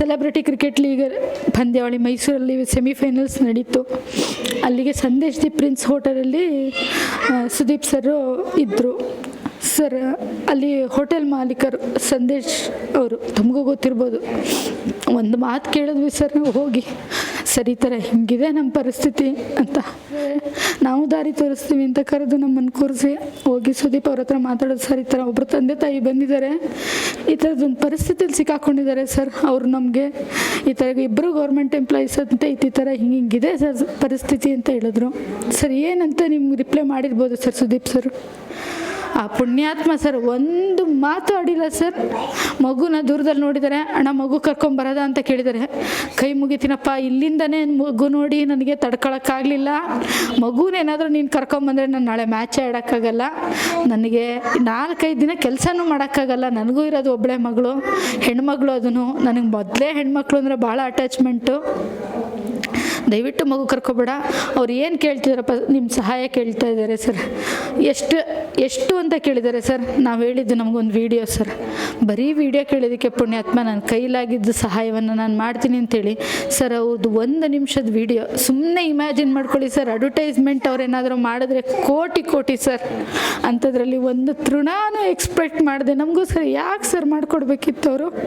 Celebrity cricket league ಪಂದ್ಯಾವಳಿ ಮೈಸೂರಲ್ಲಿ semifinals ನಡೀತು. ಅಲ್ಲಿಗೆ ಸಂದೇಶ್ ದಿ ಪ್ರಿನ್ಸ್ ಹೋಟೆಲಲ್ಲಿ ಸುದೀಪ್ ಸರು ಇದ್ದರು ಸರ್, ಅಲ್ಲಿ ಹೋಟೆಲ್ ಮಾಲೀಕರು ಸಂದೇಶ್ ಅವರು. ತಮಗೂ ಗೊತ್ತಿರ್ಬೋದು. ಒಂದು ಮಾತು ಕೇಳಿದ್ವಿ ಸರ್ ನಾವು ಹೋಗಿ. ಸರ್ ಹಿಂಗಿದೆ ನಮ್ಮ ಪರಿಸ್ಥಿತಿ ಅಂತ. ನಾವು ದಾರಿ ತೋರಿಸ್ತೀವಿ ಅಂತ ಕರೆದು ನಮ್ಮನ್ನು ಕೂರಿಸಿ, ಹೋಗಿ ಸುದೀಪ್ ಅವ್ರ ಹತ್ರ ಮಾತಾಡೋದು ಸರ್. ಈ ಥರ ಒಬ್ಬರು ತಂದೆ ತಾಯಿ ಬಂದಿದ್ದಾರೆ. ಈ ಥರದೊಂದು ಪರಿಸ್ಥಿತಿಯಲ್ಲಿ ಸಿಕ್ಕಾಕೊಂಡಿದ್ದಾರೆ ಸರ್. ಅವರು ನಮಗೆ ಈ ಥರ ಇಬ್ಬರು ಗೌರ್ಮೆಂಟ್ ಎಂಪ್ಲಾಯೀಸ್ ಅಂತ ಈ ಥರ ಹಿಂಗೆ ಹಿಂಗಿದೆ ಸರ್ ಪರಿಸ್ಥಿತಿ ಅಂತ ಹೇಳಿದ್ರು. ಸರ್, ಏನಂತ ನಿಮ್ಗೆ ರಿಪ್ಲೈ ಮಾಡಿರ್ಬೋದು ಸರ್ ಸುದೀಪ್ ಸರ್? ಆ ಪುಣ್ಯಾತ್ಮ ಸರ್ ಒಂದು ಮಾತು ಆಡಿಲ್ಲ ಸರ್. ಮಗುನ ದೂರದಲ್ಲಿ ನೋಡಿದ್ದಾರೆ ಅಣ್ಣ, ಮಗು ಕರ್ಕೊಂಬರದ ಅಂತ ಕೇಳಿದರೆ, ಕೈ ಮುಗಿತೀನಪ್ಪ, ಇಲ್ಲಿಂದನೇ ಮಗು ನೋಡಿ ನನಗೆ ತಡ್ಕೊಳಕ್ಕಾಗಲಿಲ್ಲ. ಮಗುನೇನಾದರೂ ನೀನು ಕರ್ಕೊಂಬಂದರೆ ನಾನು ನಾಳೆ ಮ್ಯಾಚೇ ಆಡೋಕ್ಕಾಗಲ್ಲ. ನನಗೆ ನಾಲ್ಕೈದು ದಿನ ಕೆಲಸನೂ ಮಾಡೋಕ್ಕಾಗಲ್ಲ. ನನಗೂ ಇರೋದು ಒಬ್ಬಳೆ ಮಗಳು, ಹೆಣ್ಮಗಳು ಅದನ್ನು. ನನಗೆ ಮೊದಲೇ ಹೆಣ್ಮಕ್ಳು ಅಂದರೆ ಭಾಳ ಅಟ್ಯಾಚ್ಮೆಂಟು ದಯವಿಟ್ಟು ಮಗು ಕರ್ಕೊಬೇಡ. ಅವ್ರು ಏನು ಕೇಳ್ತಿದಾರಪ್ಪ ನಿಮ್ಮ ಸಹಾಯ ಕೇಳ್ತಾ ಇದ್ದಾರೆ ಸರ್. ಎಷ್ಟು ಎಷ್ಟು ಅಂತ ಕೇಳಿದ್ದಾರೆ ಸರ್? ನಾವು ಹೇಳಿದ್ದು ನಮಗೊಂದು ವಿಡಿಯೋ ಸರ್. ಬರೀ ವಿಡಿಯೋ ಕೇಳಿದ್ದಕ್ಕೆ ಪುಣ್ಯಾತ್ಮ ನನ್ನ ಕೈಲಾಗಿದ್ದ ಸಹಾಯವನ್ನು ನಾನು ಮಾಡ್ತೀನಿ ಅಂತೇಳಿ. ಸರ್ ಹೌದು ಒಂದು ನಿಮಿಷದ ವಿಡಿಯೋ ಸುಮ್ಮನೆ ಇಮ್ಯಾಜಿನ್ ಮಾಡ್ಕೊಳ್ಳಿ ಸರ್. ಅಡ್ವರ್ಟೈಸ್ಮೆಂಟ್ ಅವ್ರು ಏನಾದರೂ ಮಾಡಿದ್ರೆ ಕೋಟಿ ಕೋಟಿ ಸರ್. ಅಂಥದ್ರಲ್ಲಿ ಒಂದು ತೃಣಾನು ಎಕ್ಸ್ಪೆಕ್ಟ್ ಮಾಡಿದೆ. ನಮಗೂ ಸರ್ ಯಾಕೆ ಸರ್ ಮಾಡಿಕೊಡ್ಬೇಕಿತ್ತು ಅವರು?